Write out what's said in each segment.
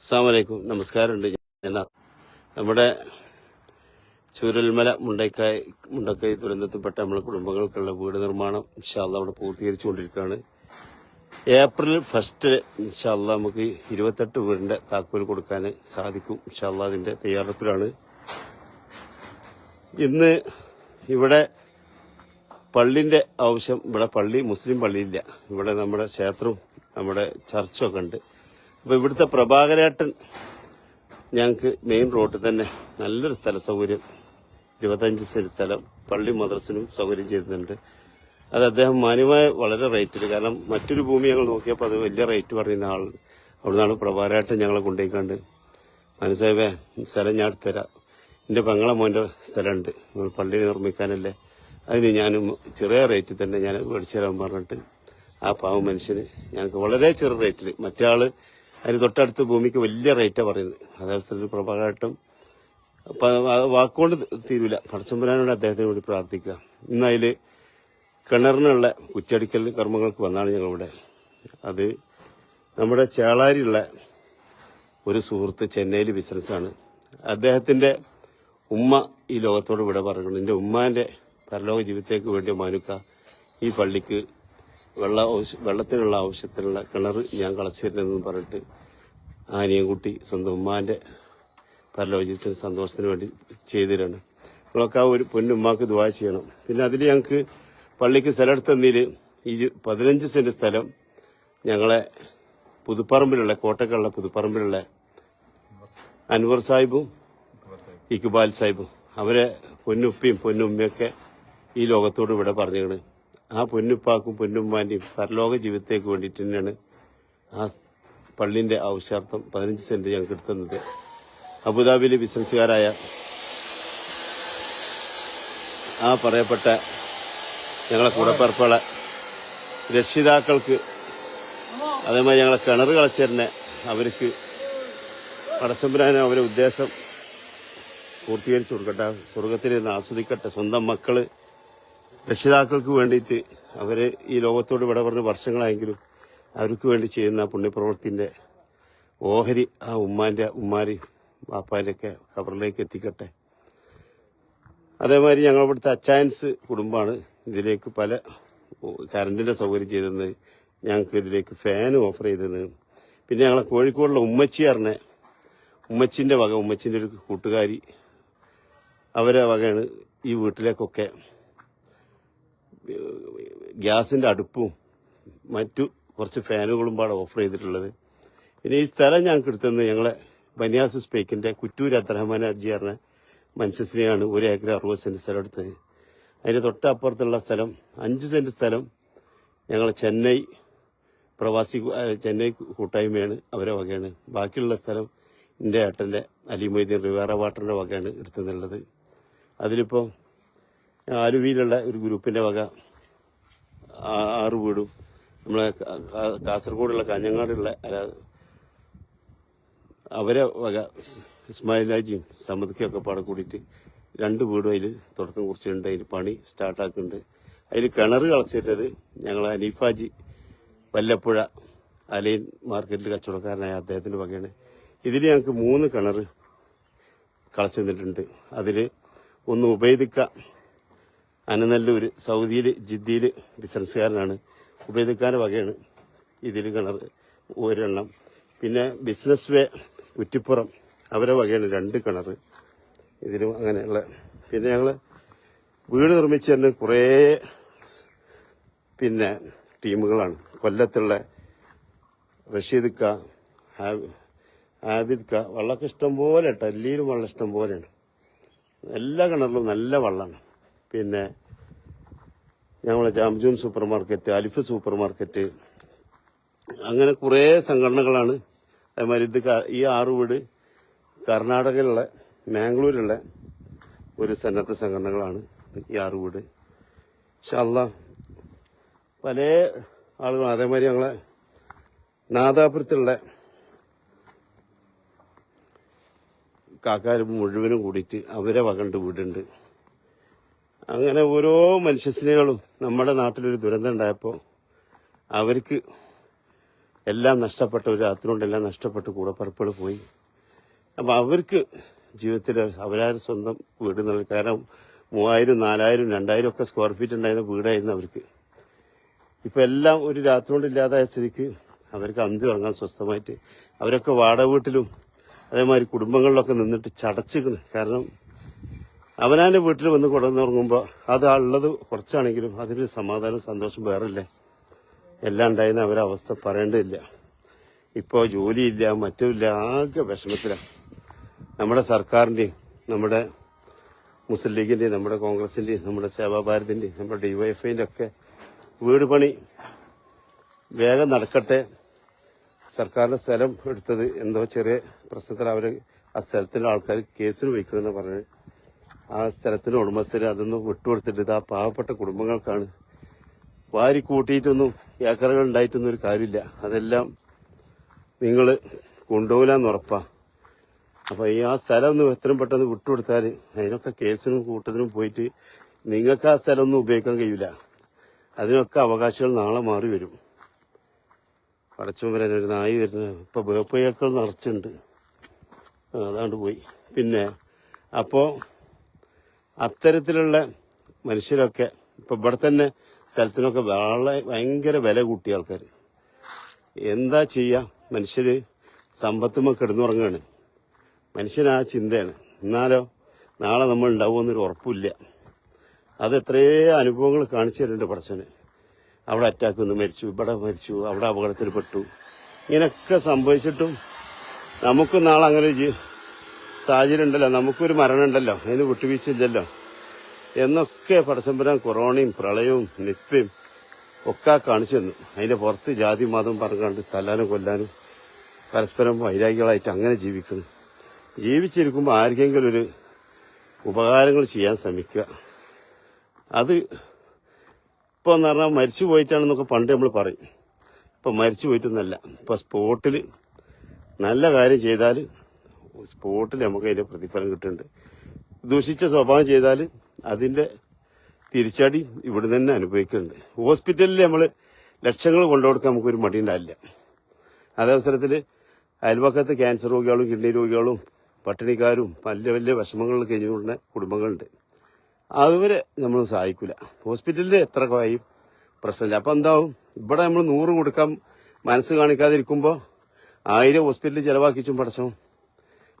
അസ്സാമലൈക്കും നമസ്കാരമുണ്ട്. ഞാൻ നമ്മുടെ ചൂരൽമല മുണ്ടക്കായ് മുണ്ടക്കായ് ദുരന്തത്തിൽപ്പെട്ട നമ്മുടെ കുടുംബങ്ങൾക്കുള്ള വീട് നിർമ്മാണം ഇൻഷാല്ല അവിടെ പൂർത്തീകരിച്ചുകൊണ്ടിരിക്കുകയാണ്. ഏപ്രിൽ ഫസ്റ്റ് ഇൻഷാല്ല നമുക്ക് ഇരുപത്തെട്ട് വീടിന്റെ താക്കോൽ കൊടുക്കാൻ സാധിക്കും ഇൻഷാല്ല അതിന്റെ തയ്യാറെടുപ്പിലാണ്. ഇന്ന് ഇവിടെ പള്ളിന്റെ ആവശ്യം ഇവിടെ പള്ളി മുസ്ലിം പള്ളിയില്ല. ഇവിടെ നമ്മുടെ ക്ഷേത്രവും നമ്മുടെ ചർച്ചൊക്കെ ഉണ്ട്. അപ്പൊ ഇവിടുത്തെ പ്രഭാകരേട്ടൻ ഞങ്ങൾക്ക് മെയിൻ റോഡിൽ തന്നെ നല്ലൊരു സ്ഥല സൗകര്യം. ഇരുപത്തഞ്ച് സെന്റ് സ്ഥലം പള്ളി മദ്രസിനും സൗകര്യം ചെയ്യുന്നുണ്ട് അത് അദ്ദേഹം മാന്യമായ വളരെ റേറ്റിൽ കാരണം മറ്റൊരു ഭൂമി ഞങ്ങൾ നോക്കിയപ്പോൾ അത് വലിയ റേറ്റ് പറയുന്ന ആൾ അവിടുന്നാണ് പ്രഭാകരേട്ടൻ ഞങ്ങളെ കൊണ്ടുപോയിക്കാണ്ട് മനസ്സായവേ സ്ഥലം ഞാൻ തരാം എന്റെ പെങ്ങളെ മോന്റെ സ്ഥലമുണ്ട്. പള്ളി നിർമ്മിക്കാനല്ലേ. അതിന് ഞാൻ ചെറിയ റേറ്റിൽ തന്നെ ഞാൻ മേടിച്ചു തരാൻ പറഞ്ഞിട്ട് ആ പാവ മനുഷ്യന് ഞങ്ങൾക്ക് വളരെ ചെറിയ റേറ്റിൽ മറ്റേ അതിന് തൊട്ടടുത്ത ഭൂമിക്ക് വലിയ റേറ്റാണ് പറയുന്നത്. അതവസരത്തിൽ പ്രഭാകരട്ടം വാക്കുകൊണ്ട് തീരൂല. പടച്ചമ്പരാനോട് അദ്ദേഹത്തിന് വേണ്ടി പ്രാർത്ഥിക്കുക. ഇന്ന് അതിൽ കിണറിനുള്ള കുറ്റടിക്കൽ കർമ്മങ്ങൾക്ക് വന്നാണ് ഞങ്ങളിവിടെ. അത് നമ്മുടെ ചേളാരിയുള്ള ഒരു സുഹൃത്ത് ചെന്നൈയിൽ ബിസിനസ്സാണ് അദ്ദേഹത്തിന്റെ ഉമ്മ ഈ ലോകത്തോട് വിട പറയുന്നു എന്റെ ഉമ്മാന്റെ പരലോക ജീവിതത്തേക്ക് വേണ്ടി മാനുക്ക ഈ പള്ളിക്ക് വെള്ള വെള്ളത്തിനുള്ള ആവശ്യത്തിനുള്ള കിണർ ഞാൻ കളച്ചിരുന്നെന്ന് പറഞ്ഞിട്ട് ആനിയൻകുട്ടി സ്വന്തം ഉമ്മാന്റെ പരലോക ജീവിതത്തിന് സന്തോഷത്തിന് വേണ്ടി ചെയ്തിരാണ് നമ്മളൊക്കെ ആ ഒരു പൊന്നുമ്മാക്ക് ദുവാ ചെയ്യണം. പിന്നെ അതിൽ ഞങ്ങൾക്ക് പള്ളിക്ക് സ്ഥലം എടുത്തതിൽ ഇരു പതിനഞ്ച് സെന്റ് സ്ഥലം ഞങ്ങളെ പുതുപ്പറമ്പിലുള്ള കോട്ടക്കുള്ള പുതുപ്പറമ്പിലുള്ള അൻവർ സാഹിബും ഇക്ബാൽ സാഹിബും. അവരെ പൊന്നുപ്പയും പൊന്നുമ്മയൊക്കെ ഈ ലോകത്തോട് ഇവിടെ പറഞ്ഞാണ് ആ പൊന്നുപ്പാക്കും പൊന്നുമ്മാന്റെയും പരലോക ജീവിതത്തേക്ക് വേണ്ടിയിട്ട് തന്നെയാണ് ആ പള്ളിന്റെ ആവശ്യാർത്ഥം പതിനഞ്ച് സെന്റ് ഞങ്ങൾക്ക് എടുത്തുന്നത് അബുദാബിയിലെ ബിസിനസ്സുകാരായ ആ പറയപ്പെട്ട ഞങ്ങളെ കൂടപ്പറപ്പുകളെ രക്ഷിതാക്കൾക്ക് അതേമാതിരി ഞങ്ങളെ കിണർ കളച്ചേരനെ അവർക്ക് പടച്ചമ്പരാനും അവരുടെ ഉദ്ദേശം പൂർത്തീകരിച്ചു കൊടുക്കട്ടെ സ്വർഗത്തിൽ നിന്ന് ആസ്വദിക്കട്ടെ. സ്വന്തം മക്കൾ രക്ഷിതാക്കൾക്ക് വേണ്ടിയിട്ട് അവർ ഈ ലോകത്തോട് വിട പറഞ്ഞ് വർഷങ്ങളായെങ്കിലും അവർക്ക് വേണ്ടി ചെയ്യുന്ന പുണ്യപ്രവർത്തിന്റെ ഓഹരി ആ ഉമ്മാന്റെ ഉമ്മാരി വാപ്പാന്റെ ഒക്കെ കബറിലേക്ക് എത്തിക്കട്ടെ. അതേമാതിരി ഞങ്ങളിവിടുത്തെ അച്ചായൻസ് കുടുംബമാണ്. ഇതിലേക്ക് പല കറണ്ടിന്റെ സൗകര്യം ചെയ്തെന്ന് ഞങ്ങൾക്ക് ഇതിലേക്ക് ഫാൻ ഓഫർ ചെയ്തെന്ന് പിന്നെ ഞങ്ങളെ കോഴിക്കോടുള്ള ഉമ്മച്ചി അറിഞ്ഞ ഉമ്മച്ചിന്റെ വക ഉമ്മച്ചിന്റെ ഒരു കൂട്ടുകാരി അവരെ വകയാണ് ഈ വീട്ടിലേക്കൊക്കെ ഗ്യാസിന്റെ അടുപ്പും മറ്റു കുറച്ച് ഫാനുകളും പാടെ ഓഫർ ചെയ്തിട്ടുള്ളത്. പിന്നെ ഈ സ്ഥലം ഞങ്ങൾക്ക് എടുത്തത് ഞങ്ങളെ ബനിയാസ് സ്പേക്കിന്റെ കുറ്റൂർ അബ്ദുറഹ്മാൻ അജി പറഞ്ഞ ഒരു ഏക്കർ അറുപത് സെന്റ് സ്ഥലം എടുത്തത്. അതിന്റെ തൊട്ടപ്പുറത്തുള്ള സ്ഥലം അഞ്ച് സെന്റ് സ്ഥലം ഞങ്ങൾ ചെന്നൈ പ്രവാസി ചെന്നൈ കൂട്ടായ്മയാണ് അവരെ വകയാണ്. ബാക്കിയുള്ള സ്ഥലം എന്റെ ഏട്ടന്റെ അലിമൊയ്തീൻ റിവേറ വാട്ടറിന്റെ വകയാണ് എടുത്തുന്നുള്ളത് അതിലിപ്പോൾ ആലുവിയിലുള്ള ഒരു ഗ്രൂപ്പിന്റെ വക ആറു വീടും. നമ്മളെ കാസർഗോഡുള്ള കാഞ്ഞങ്ങാടുള്ള അവരെ വക സമദ്ക്കും ഒക്കെ പാടെ കൂടിയിട്ട് രണ്ട് വീടും അതിൽ തുടക്കം കുറിച്ചിട്ടുണ്ട്. അതിൽ പണി സ്റ്റാർട്ടാക്കുന്നുണ്ട്. അതിൽ കിണർ കളച്ചിട്ടത് ഞങ്ങൾ അനീഫാജി വല്ലപ്പുഴ അലൈൻ മാർക്കറ്റിൽ കച്ചവടക്കാരനായ അദ്ദേഹത്തിന്റെ വകയാണ്. ഇതിൽ ഞങ്ങൾക്ക് മൂന്ന് കിണർ കളച്ചു തന്നിട്ടുണ്ട്. അതിൽ ഒന്ന് ഉബൈദിക്ക അനനല്ലൂര് സൗദിയിൽ ജിദ്ദിയിൽ ബിസിനസ്സുകാരനാണ്. ഉപേദക്കാരുടെ വകയാണ് ഇതിൽ കിണർ ഒരെണ്ണം. പിന്നെ ബിസിനസ് വേ കുറ്റിപ്പുറം അവരെ വകയാണ് രണ്ട് കിണർ ഇതിലും അങ്ങനെയുള്ള പിന്നെ ഞങ്ങൾ വീട് നിർമ്മിച്ചു തന്നെ കുറേ പിന്നെ ടീമുകളാണ്. കൊല്ലത്തുള്ള റഷീദ് ക ഹാബിദ് ക വള്ളമൊക്കെ ഇഷ്ടം പോലെ ടല്ലിയിലും വെള്ളം ഇഷ്ടം പോലെയാണ് എല്ലാ കിണറിലും നല്ല വെള്ളമാണ് പിന്നെ ഞങ്ങളെ Jamjoom super market Alif super market അങ്ങനെ കുറേ സംഘടനകളാണ്. അതേമാതിരി ഇത് ഈ ആറ് വീട് കർണാടകയിലുള്ള മാംഗ്ലൂരിലുള്ള ഒരു സന്നദ്ധ സംഘടനകളാണ് ഈ ആറ് വീട്. ഷല്ല പല ആളുകളും അതേമാതിരി ഞങ്ങളെ നാദാപുരത്തുള്ള കാക്കാരും മുഴുവനും കൂടിയിട്ട് അവരെ വകണ്ട് വീടുണ്ട്. അങ്ങനെ ഓരോ മനുഷ്യസ്നേഹികളും നമ്മുടെ നാട്ടിലൊരു ദുരന്തം ഉണ്ടായപ്പോൾ അവർക്ക് എല്ലാം നഷ്ടപ്പെട്ട ഒരു അതിനുണ്ടെല്ലാം നഷ്ടപ്പെട്ട് കൂടപ്പറപ്പുകൾ പോയി. അപ്പം അവർക്ക് ജീവിതത്തിൽ അവരാരും സ്വന്തം വീട് നൽകി കാരണം മൂവായിരം നാലായിരം രണ്ടായിരം ഒക്കെ സ്ക്വയർ ഫീറ്റ് ഉണ്ടായിരുന്ന വീടായിരുന്നു അവർക്ക്. ഇപ്പം എല്ലാം ഒരു രാത്രി കൊണ്ട് ഇല്ലാതായ സ്ഥിതിക്ക് അവർക്ക് അന്തി ഉറങ്ങാൻ സ്വസ്ഥമായിട്ട് അവരൊക്കെ വാടക വീട്ടിലും അതേമാതിരി കുടുംബങ്ങളിലൊക്കെ നിന്നിട്ട് ചടച്ചിക്കണ് കാരണം അവനാന്റെ വീട്ടിൽ വന്ന് കൊണ്ടുവന്നുറങ്ങുമ്പോൾ അത് ഉള്ളത് കുറച്ചാണെങ്കിലും അതിനൊരു സമാധാനം സന്തോഷം വേറല്ലേ? എല്ലാം ഉണ്ടായിരുന്ന അവരെ അവസ്ഥ പറയേണ്ടതില്ല. ഇപ്പോൾ ജോലിയില്ല മറ്റുമില്ല ആകെ വിഷമത്തിലാണ് നമ്മുടെ സർക്കാരിന്റെയും നമ്മുടെ മുസ്ലിം ലീഗിന്റെയും നമ്മുടെ കോൺഗ്രസിന്റെയും നമ്മുടെ സേവാഭാരതിന്റെയും നമ്മുടെ ഡിവൈഎഫ്ഐന്റെ ഒക്കെ വീട് പണി വേഗം നടക്കട്ടെ. സർക്കാരിന്റെ സ്ഥലം എടുത്തത് എന്തോ ചെറിയ പ്രശ്നത്തിൽ അവർ ആ സ്ഥലത്തിന്റെ ആൾക്കാർ കേസിന് വയ്ക്കണമെന്ന് പറഞ്ഞ് ആ സ്ഥലത്തിന് ഉടമസ്ഥര് അതൊന്നും വിട്ടുകൊടുത്തിട്ട് ആ പാവപ്പെട്ട കുടുംബങ്ങൾക്കാണ് വാരി കൂട്ടിയിട്ടൊന്നും ഏക്കറുകൾ ഉണ്ടായിട്ടൊന്നും ഒരു കാര്യമില്ല. അതെല്ലാം നിങ്ങൾ കൊണ്ടുപോകില്ലെന്ന് ഉറപ്പാ. അപ്പോൾ ഈ ആ സ്ഥലം ഒന്ന് എത്രയും പെട്ടെന്ന് വിട്ടുകൊടുത്താൽ അതിനൊക്കെ കേസിനും കൂട്ടത്തിനും പോയിട്ട് നിങ്ങൾക്ക് ആ സ്ഥലം ഒന്നും ഉപയോഗിക്കാൻ കഴിയില്ല അതിനൊക്കെ അവകാശികൾ നാളെ മാറി വരും. പടച്ചും ഒരു നായി വരുന്നത് ഇപ്പൊ വേപ്പയ്യാക്കൾ നിറച്ചുണ്ട് അതാണ്ട് പോയി. പിന്നെ അപ്പോ അത്തരത്തിലുള്ള മനുഷ്യരൊക്കെ ഇപ്പൊ ഇവിടെ തന്നെ സ്ഥലത്തിനൊക്കെ വളരെ ഭയങ്കര വില കൂട്ടിയ ആൾക്കാർ. എന്താ ചെയ്യുക മനുഷ്യർ സമ്പത്തുമ്മ കിടന്നുറങ്ങാണ്. മനുഷ്യൻ ആ ചിന്തയാണ്. എന്നാലോ നാളെ നമ്മൾ ഉണ്ടാവുമെന്നൊരു ഉറപ്പില്ല. അത് എത്രയോ അനുഭവങ്ങൾ കാണിച്ചു തരുന്നുണ്ട് പടച്ചന് അവിടെ അറ്റാക്ക് വന്ന് മരിച്ചു ഇവിടെ മരിച്ചു അവിടെ അപകടത്തിൽ പെട്ടു. ഇങ്ങനെയൊക്കെ സംഭവിച്ചിട്ടും നമുക്ക് നാളെ അങ്ങനെ സാഹചര്യം ഉണ്ടല്ലോ നമുക്കൊരു മരണം ഉണ്ടല്ലോ അതിന് വിട്ടുവീഴ്ചയില്ലല്ലോ. എന്നൊക്കെ പടസംബരം കൊറോണയും പ്രളയവും നിപ്പയും ഒക്കെ കാണിച്ചു തന്നു. അതിന്റെ പുറത്ത് ജാതി മതം പറഞ്ഞുകൊണ്ട് തല്ലാനും കൊല്ലാനും പരസ്പരം വൈരാഗികളായിട്ട് അങ്ങനെ ജീവിക്കുന്നു. ജീവിച്ചിരിക്കുമ്പോൾ ആർക്കെങ്കിലും ഒരു ഉപകാരങ്ങൾ ചെയ്യാൻ ശ്രമിക്കുക. അത് ഇപ്പോൾ എന്ന് പറഞ്ഞാൽ മരിച്ചു പോയിട്ടാണെന്നൊക്കെ പണ്ട് നമ്മൾ പറയും. ഇപ്പം മരിച്ചു പോയിട്ടൊന്നല്ല. ഇപ്പം സ്പോട്ടിൽ നല്ല കാര്യം ചെയ്താൽ സ്പോട്ടിൽ നമുക്ക് അതിന്റെ പ്രതിഫലം കിട്ടുന്നുണ്ട്. ദൂഷിച്ച സ്വഭാവം ചെയ്താൽ അതിന്റെ തിരിച്ചടി ഇവിടെ തന്നെ അനുഭവിക്കുന്നുണ്ട്. ഹോസ്പിറ്റലിൽ നമ്മൾ ലക്ഷങ്ങൾ കൊണ്ടുകൊടുക്കാൻ നമുക്കൊരു മടി ഉണ്ടാവില്ല. അതവസരത്തിൽ അയൽപക്കത്ത് ക്യാൻസർ രോഗികളും കിഡ്നി രോഗികളും പട്ടിണിക്കാരും വലിയ വലിയ വിഷമങ്ങൾ കഴിഞ്ഞുകൊണ്ട കുടുംബങ്ങളുണ്ട്. അതുവരെ നമ്മൾ സഹായിക്കില്ല ഹോസ്പിറ്റലിൽ എത്ര കായും പ്രശ്നമില്ല. അപ്പം എന്താവും? ഇവിടെ നമ്മൾ നൂറ് കൊടുക്കാൻ മനസ്സ് കാണിക്കാതിരിക്കുമ്പോൾ ആയിരം ഹോസ്പിറ്റലിൽ ചിലവാക്കിച്ചും പടച്ചോ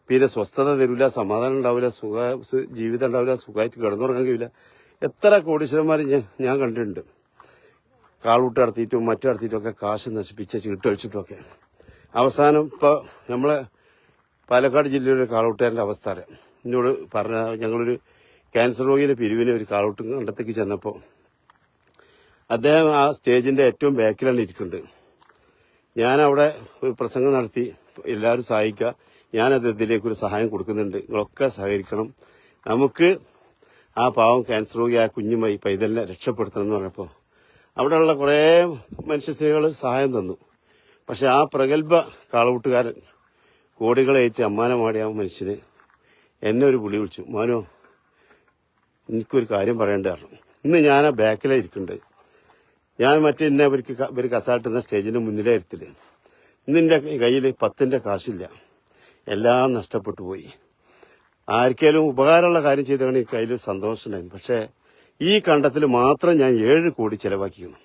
പിന്നെ സ്വസ്ഥത തരില്ല സമാധാനം ഉണ്ടാവില്ല സുഖ ജീവിതം ഉണ്ടാവില്ല സുഖമായിട്ട് കിടന്നുറങ്ങാൻ കഴിയില്ല എത്ര കോടീശ്വരന്മാർ ഞാൻ കണ്ടിട്ടുണ്ട്. കാളൂട്ട് നടത്തിയിട്ടും മറ്റു നടത്തിയിട്ടും ഒക്കെ കാശ് നശിപ്പിച്ച ചീട്ടൊഴിച്ചിട്ടുമൊക്കെ അവസാനം ഇപ്പോൾ നമ്മളെ പാലക്കാട് ജില്ലയിലെ കാളൂട്ടുകാരന്റെ അവസ്ഥ എന്നോട് പറഞ്ഞ ഞങ്ങളൊരു ക്യാൻസർ രോഗിയുടെ പിരിവിനെ ഒരു കാളൂട്ട് കണ്ടത്തേക്ക് ചെന്നപ്പോൾ അദ്ദേഹം ആ സ്റ്റേജിന്റെ ഏറ്റവും ബാക്കിലാണ് ഇരിക്കുന്നത്. ഞാൻ അവിടെ ഒരു പ്രസംഗം നടത്തി എല്ലാവരും സഹായിക്കുക. ഞാൻ ഇതിലേക്ക് ഒരു സഹായം കൊടുക്കുന്നുണ്ട്. നിങ്ങളൊക്കെ സഹകരിക്കണം. നമുക്ക് ആ പാവം ക്യാൻസർ രോഗി ആ കുഞ്ഞുമായി പൈതലിനെ രക്ഷപ്പെടുത്തണം എന്ന് പറഞ്ഞപ്പോൾ അവിടെയുള്ള കുറേ മനുഷ്യസ്ത്രീകൾ സഹായം തന്നു. പക്ഷെ ആ പ്രഗത്ഭ കാളവൂട്ടുകാരൻ കോടികളേറ്റ് അമ്മാനമാടിയ ആ മനുഷ്യന് എന്നെ ഒരു വിളി വിളിച്ചു. മോനോ എനിക്കൊരു കാര്യം പറയേണ്ടതാണ് ഇന്ന് ഞാൻ ആ ബാക്കിലേ ഇരിക്കുന്നുണ്ട് ഞാൻ മറ്റേ എന്നെ അവർക്ക് ഇവർ കസാട്ടുന്ന സ്റ്റേജിന് മുന്നിലേ ഇരുത്തില്ല. ഇന്നിന്റെ കയ്യിൽ പത്തിന്റെ കാശില്ല. എല്ലാം നഷ്ടപ്പെട്ടു പോയി. ആർക്കേലും ഉപകാരമുള്ള കാര്യം ചെയ്തതാണ് എനിക്ക് അതിൽ സന്തോഷമുണ്ടായിരുന്നു. പക്ഷേ ഈ കണ്ടത്തിൽ മാത്രം ഞാൻ ഏഴ് കോടി ചിലവാക്കിയിരുന്നു.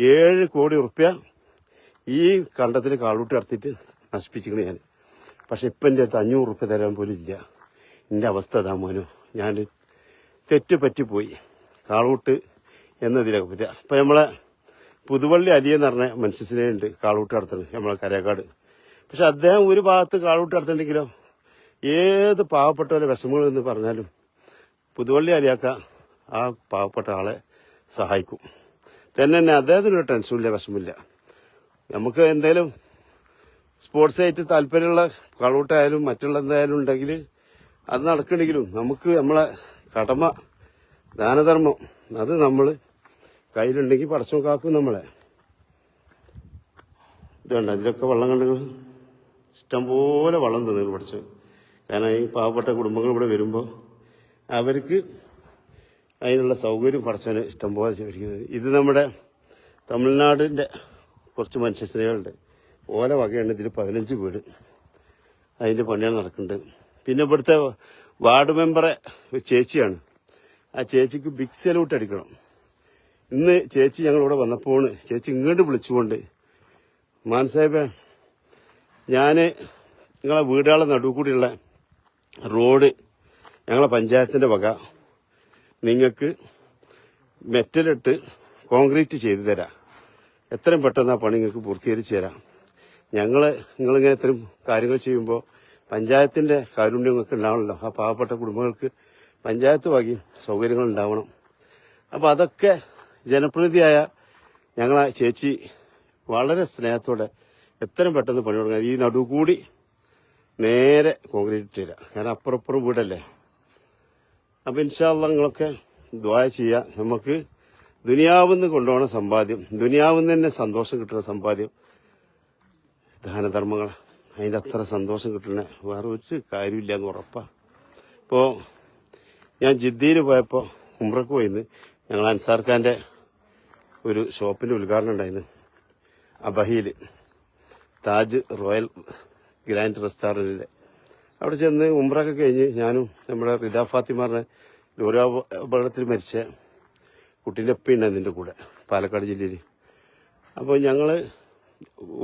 ഏഴ് കോടി ഉറുപ്പ്യ ഈ കണ്ടത്തിൽ കാളൂട്ടി നടത്തിയിട്ട് നശിപ്പിച്ചിരിക്കണു ഞാൻ. പക്ഷെ ഇപ്പം എന്റെ അടുത്ത് അഞ്ഞൂറ് ഉറുപ്പ്യ തരാൻ പോലും ഇല്ല. എന്റെ അവസ്ഥ അതാ മോനോ. ഞാൻ തെറ്റ് പറ്റിപ്പോയി. കാളൂട്ട് എന്നതിലൊക്കെ പറ്റുക ഇപ്പം നമ്മളെ പുതുവള്ളി അലിയെന്ന് പറഞ്ഞ മനുഷ്യസിനെ ഉണ്ട് കാളൂട്ട് നടത്തുന്നത്. നമ്മളെ കരേക്കാട് പക്ഷെ അദ്ദേഹം ഒരു ഭാഗത്ത് കാളൂട്ട് നടത്തിണ്ടെങ്കിലോ ഏത് പാവപ്പെട്ടവരെ വിഷമങ്ങൾ എന്ന് പറഞ്ഞാലും പുതുവള്ളി അലിയാക്ക ആ പാവപ്പെട്ട ആളെ സഹായിക്കും. തന്നെ തന്നെ അദ്ദേഹത്തിനൊരു ടെൻഷനില്ല വിഷമില്ല നമുക്ക് എന്തേലും സ്പോർട്സ് ആയിട്ട് താല്പര്യമുള്ള കളൂട്ടായാലും മറ്റുള്ള എന്തായാലും ഉണ്ടെങ്കിൽ അത് നടക്കണമെങ്കിലും നമുക്ക് നമ്മളെ കടമ ദാനധർമ്മം അത് നമ്മൾ കയ്യിലുണ്ടെങ്കിൽ പടച്ചോ നമ്മളെ. ഇതുണ്ട് അതിലൊക്കെ വെള്ളം കണ്ടെങ്കിൽ ഇഷ്ടംപോലെ വളം തന്നു പഠിച്ചു കാരണം ഈ പാവപ്പെട്ട കുടുംബങ്ങൾ ഇവിടെ വരുമ്പോൾ അവർക്ക് അതിനുള്ള സൗകര്യം പഠിച്ചവന് ഇഷ്ടംപോലെ ചെയ്തിരിക്കുന്നത് ഇത് നമ്മുടെ തമിഴ്നാടിന്റെ കുറച്ച് മനുഷ്യസ്ത്രീകളുണ്ട് ഓല വകയാണ് ഇതിൽ പതിനഞ്ച് വീട് അതിന്റെ പണിയാണ് നടക്കുന്നത്. പിന്നെ ഇവിടുത്തെ വാർഡ് മെമ്പറെ ചേച്ചിയാണ്. ആ ചേച്ചിക്ക് ബിഗ് സല്യൂട്ട് അടിക്കണം. ഇന്ന് ചേച്ചി ഞങ്ങളിവിടെ വന്നപ്പോൾ ചേച്ചി ഇങ്ങോട്ട് വിളിച്ചുകൊണ്ട് മാൻ സാഹിബേ ഞാൻ നിങ്ങളെ വീടുകളെ നടുവ് കൂടിയുള്ള റോഡ് ഞങ്ങളെ പഞ്ചായത്തിന്റെ വക നിങ്ങൾക്ക് മെറ്റലിട്ട് കോൺക്രീറ്റ് ചെയ്തു തരാം. എത്രയും പെട്ടെന്ന് ആ പണി നിങ്ങൾക്ക് പൂർത്തീകരിച്ച് തരാം. ഞങ്ങൾ നിങ്ങളിങ്ങനെ ഇത്തരം കാര്യങ്ങൾ ചെയ്യുമ്പോൾ പഞ്ചായത്തിന്റെ കാരുണ്യം നിങ്ങൾക്ക് ഉണ്ടാവണമല്ലോ ആ പാവപ്പെട്ട കുടുംബങ്ങൾക്ക് പഞ്ചായത്ത് വകയും സൗകര്യങ്ങൾ ഉണ്ടാവണം. അപ്പോൾ അതൊക്കെ ജനപ്രതിനിധിയായ ഞങ്ങളെ ചേച്ചി വളരെ സ്നേഹത്തോടെ എത്രയും പെട്ടെന്ന് പണി തുടങ്ങാം. ഈ നടുകൂടി കൂടി നേരെ കോൺക്രീറ്റ് തരാം കാരണം അപ്പുറപ്പുറം വീടല്ലേ? അപ്പം ഇൻഷാല്ല നിങ്ങളൊക്കെ ദ്വായ ചെയ്യാം. നമുക്ക് ദുനിയാവുന്ന് കൊണ്ടുപോകണ സമ്പാദ്യം ദുനിയാവുന്ന് തന്നെ സന്തോഷം കിട്ടുന്ന സമ്പാദ്യം ദാനധർമ്മങ്ങൾ. അതിന്റെ അത്ര സന്തോഷം കിട്ടുന്ന വേറെ ഒരു കാര്യമില്ല എന്ന് ഉറപ്പാ. ഇപ്പോൾ ഞാൻ ജിദ്ദയിൽ പോയപ്പോൾ ഉമ്രക്ക് പോയിന്ന്. ഞങ്ങൾ അൻസാർ ഖാന്റെ ഒരു ഷോപ്പിന്റെ ഉദ്ഘാടനം ഉണ്ടായിരുന്നു. അബഹിയിൽ താജ് റോയൽ ഗ്രാൻഡ് റെസ്റ്റോറന്റിന്റെ അവിടെ ചെന്ന് ഉമ്രൊക്കെ കഴിഞ്ഞ് ഞാനും നമ്മുടെ റിദ ഫാത്തിമാറിനെ ലോറി അപകടത്തിൽ മരിച്ച കുട്ടീന്റെ ഉപ്പയുണ്ട് അതിന്റെ കൂടെ പാലക്കാട് ജില്ലയിൽ. അപ്പോൾ ഞങ്ങൾ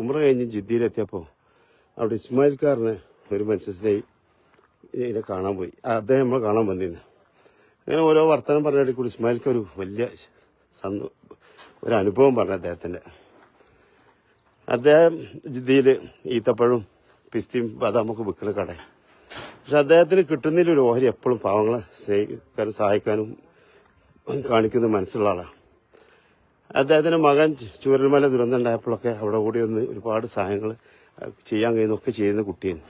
ഉമ്ര കഴിഞ്ഞ് ജിദ്ദിയിലെത്തിയപ്പോൾ അവിടെ ഇസ്മായിൽക്കാരനെ ഒരു മനുഷ്യനായി ഇതിനെ കാണാൻ പോയി. അദ്ദേഹം നമ്മൾ കാണാൻ വന്നിരുന്നു. അങ്ങനെ ഓരോ വർത്തമാനം പറഞ്ഞിട്ട് കൂടി ഇസ്മായിൽക്ക് ഒരു വലിയ ഒരു അനുഭവം പറഞ്ഞു അദ്ദേഹത്തിന്റെ അദ്ദേഹം ജിദ്ദയിൽ ഈത്തപ്പഴവും പിസ്തിയും ബദാമൊക്കെ വിൽക്കുന്ന കട. പക്ഷെ അദ്ദേഹത്തിന് കിട്ടുന്നതിൽ ഒരു ഓഹരി എപ്പോഴും പാവങ്ങളെ സ്നേഹിക്കാനും സഹായിക്കാനും കാണിക്കുന്ന മനസ്സുള്ള ആളാണ് അദ്ദേഹത്തിന്റെ മകൻ ചൂരൽമല ദുരന്തം ഉണ്ടായപ്പോഴൊക്കെ അവിടെ കൂടി ഒന്ന് ഒരുപാട് സഹായങ്ങൾ ചെയ്യാൻ കഴിയുന്നൊക്കെ ചെയ്യുന്ന കുട്ടിയാണ്.